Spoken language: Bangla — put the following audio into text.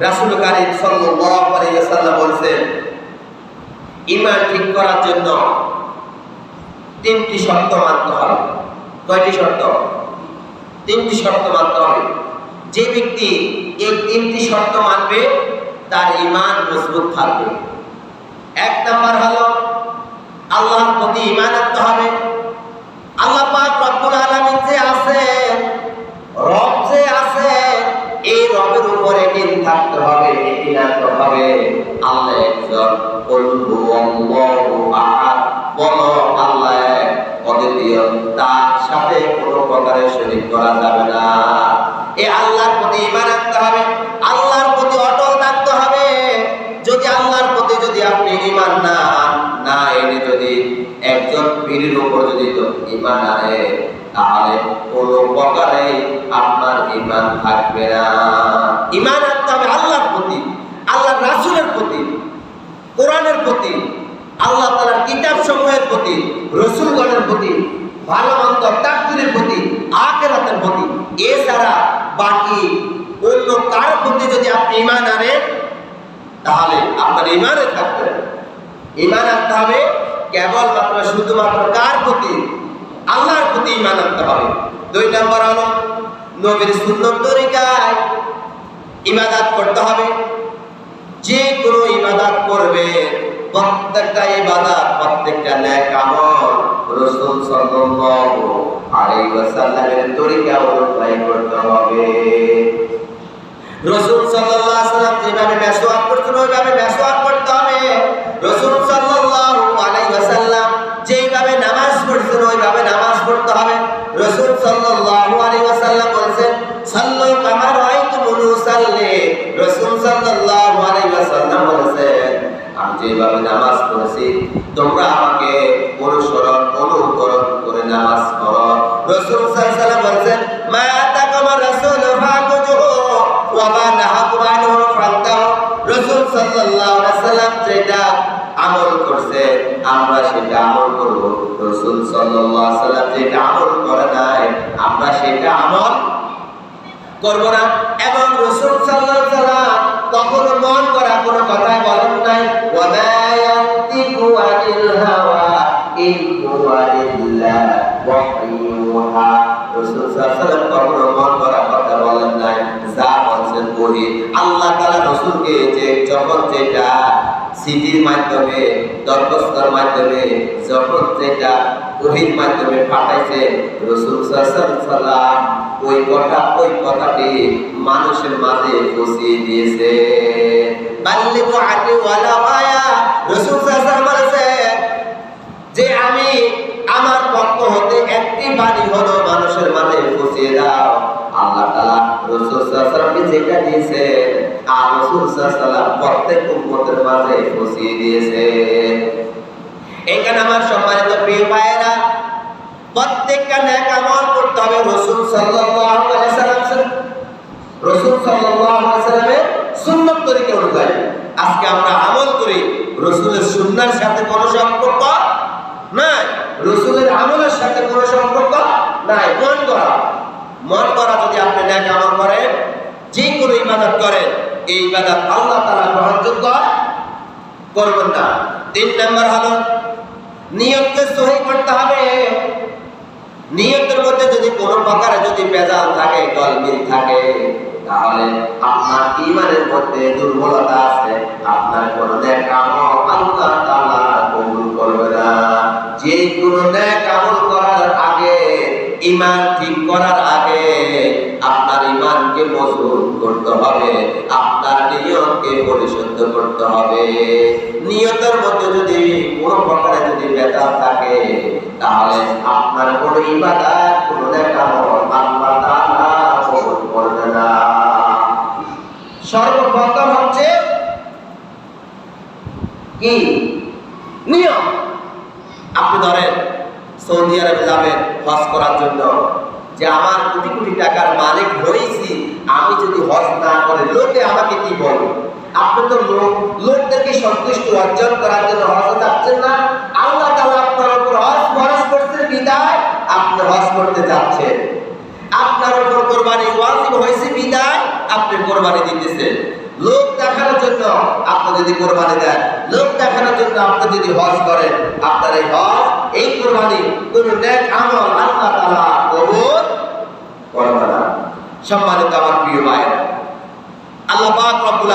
রাসূল কারিম সাল্লাম বলছেন ইমান ঠিক করার জন্য তিনটি শর্ত মানতে হবে। কয়টি শর্ত? তিনটি শর্ত মানতে হবে। যে ব্যক্তি এই তিনটি শর্ত মানবে, তার ইমান মজবুত থাকবে। থাকতে হবে দিন আনতে হবে আল্লাহ একজন হুয়াল্লাহু আহাদ। বলো, আল্লাহ অদ্বিতীয় তার সাথে কোনো প্রকারের শরীক করা যাবে না। আল্লাহর প্রতি হবে, আল্লাহর প্রতি অটল থাকতে হবে। যদি আল্লাহর প্রতি যদি আপনি ঈমান না না এনে যদি একজন পীরের উপর যদি তো ঈমান আনে, তাহলে কোনো প্রকারে আপনার ঈমান থাকবে না ঈমান আনতে হবে আল্লাহর প্রতি আল্লাহর রাসূলের প্রতি কোরআনের প্রতি, আল্লাহ তাআলার কিতাব সমূহের প্রতি, রসুলগণের প্রতি ভালো মন্দ তাকদীরের প্রতি, আখিরাতের প্রতি, এছাড়া বাকি অন্য কার প্রতি যদি আপনি ইমান আনেন, তাহলে আপনার ইমানে থাকবে। ইমান আনতে হবে কেবলমাত্র, শুধুমাত্র কার প্রতি? আল্লাহর প্রতি ইমান আনতে হবে। দুই নম্বর হলো নবীর সুন্দর তরিকায় ইবাদাত করতে হবে। যে কোনো ইবাদাত করবে, প্রত্যেকটা ইবাদাত, প্রত্যেকটা ন্যাক আমল রাসূল সাল্লাল্লাহু আলাইহি ওয়াসাল্লামের তরিকা অনুযায়ী করতে হবে। রসুল সাল্লাল্লাহু আলাইহি যেভাবে মেসওয়াক করতেন ওইভাবে মেসওয়াক করতে হবে। রসুল সাল্লাল্লাহু আলাইহি ওয়াসাল্লাম যেভাবে নামাজ পড়তেন ওইভাবে নামাজ পড়তে হবে। রসুল সাল্লাল্লাহু আলাইহি ওয়াসাল্লাম বলেছেন, সাল্লু কামা রাআইতুমুনি উসাল্লি রসুল সাল্লাল্লাহু তোমরা আমাকে অনুসরণ, অনুকরণ করে নামাজ পড়ো। রসুল সাল্লাল্লাহু আলাইহি বলেছেন, মা আতাকামা রাসূল ফাকুজুহু ওয়া মা ফান্তাহু রাসূল সাল্লাল্লাহু আলাইহি ওয়াসাল্লাম যেটা আমল করছে, আমরা সেটা আমল করব। রাসূল সাল্লাল্লাহু আলাইহি যেটা আমল করে নাই, আমরা সেটা আমল করব না। এবং রাসূল সাল্লাল্লাহু আলাইহি ওয়াসাল্লাম কখনো মন করা কোনো কথাই বলেন নাই। ওয়া আল্লাহ তাআলা রাসূলকে যে যখন যেটা সিটির মাধ্যমে দরখাস্তর মাধ্যমে যখন যেটা মাধ্যমে পাঠাইছে রসুল সাল্লাম ওই কথা ওই কথাটি মানুষের মাঝে পৌঁছিয়ে দিয়েছে যে আমি যেটা দিয়েছেন আর রাসূল সাল্লাল্লাহু মাঝে দিয়েছে। এখানে আমার সম্মানিত প্রিয় প্রত্যেকটা নেক আমল করতে হবে রাসূল সাল্লাল্লাহু আলাইহি রাসূল সাল্লাল্লাহু আলাইহি সুন্নাত অনুযায়ী। আজকে আমরা আমল করি, রাসূলের সুন্নাহর সাথে কোনো সম্পর্ক নাই। রসুলের আমলের সাথে কোনো সম্পর্ক নাই। মন করা মন করা যদি আপনি ন্যাক আমল করেন যে কোনো ইবাদত করেন, এই ইবাদত আল্লাহ তাআলা গ্রহণযোগ্য করবেন না। তিন নম্বর হলো, নিয়তকে সহি করতে হবে। নিয়তের মধ্যে যদি কোনো প্রকারে যদি বেজাল থাকে গলমিল থাকে, তাহলে আপনার ইমানের মধ্যে দুর্বলতা আছে, আপনার কোন আল্লাহ তাআলা কবুল করবে না। যে কোনো নেক আমল করার আগে, ইমান ঠিক করার আগে আপনার ইমানকে মজবুত করতে হবে। আপনার নিয়তকে পরিশুদ্ধ করতে হবে। নিয়তের মধ্যে যদি কোনো প্রকারে যদি বেদাত থাকে, তাহলে আপনার কোনো ইবাদত, কোনো আমল আল্লাহ তাআলা কবুল করবে না। সর্বপ্রথম হচ্ছে কি? নিয়ম। আপনি ধরেন সৌদি আরবে যাবেন, হজ করার জন্য। যে আমার কোটি কোটি টাকার মালিক হয়েছি, আমি যদি হজ না করে, লোকে আমাকে কি বলবে? আপনি তো লোক, লোকদেরকে সন্তুষ্ট অর্জন করার জন্য হজ যাচ্ছেন না। আল্লাহ তাআলা আপনার উপর হজ ফরজ করছেন বিদায় আপনি হজ করতে যাচ্ছেন আপনার উপর কোরবানি ওয়াজিব হয়েছে বিদায় আপনি কোরবানি দিতেছেন। লোক দেখানোর জন্য আপনি যদি কোরবানি দেন, লোক দেখানোর জন্য আপনি যদি হজ করেন, আপনার এই হজ, এই কোরবানি কোন নেক আমল আল্লাহ না সম্মানিত আমার প্রিয় ভাইয়েরা আল্লাহ পাক রব্বুল